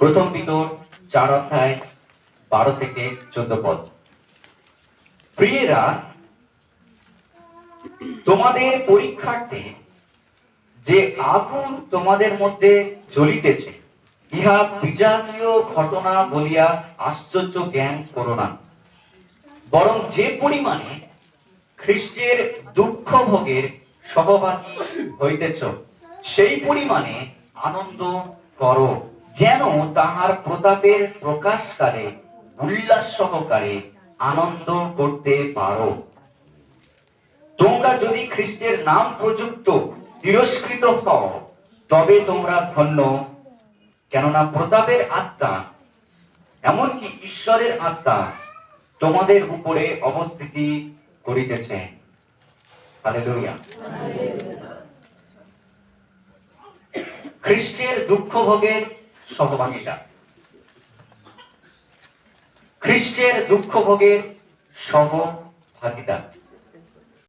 প্রথম পিতর চার অধ্যায়, বারো থেকে চোদ্দ পদ। প্রিয়েরা, তোমাদের পরীক্ষার্থে যে আগুন তোমাদের মধ্যে জ্বলিতেছে, ইহা বিজাতীয় ঘটনা বলিয়া আশ্চর্য জ্ঞান করো না। বরং যে পরিমাণে খ্রিস্টের দুঃখ ভোগের সহভাগী হইতেছ, সেই পরিমাণে আনন্দ করো। যেন তাহার প্রতাপের প্রকাশকালে উল্লাস সহকারে আনন্দ করতে পারো। তোমরা যদি খ্রিস্টের নাম প্রযুক্ত তিরস্কৃত হও তবে তোমরা ধন্য। কেননা প্রতাপের আত্মা এমনকি ঈশ্বরের আত্মা তোমাদের উপরে অবস্থিতি করিতেছে। খ্রিস্টের দুঃখ ভোগের সহভাগিতা খ্রিস্টের দুঃখ ভোগের সহভাগিতা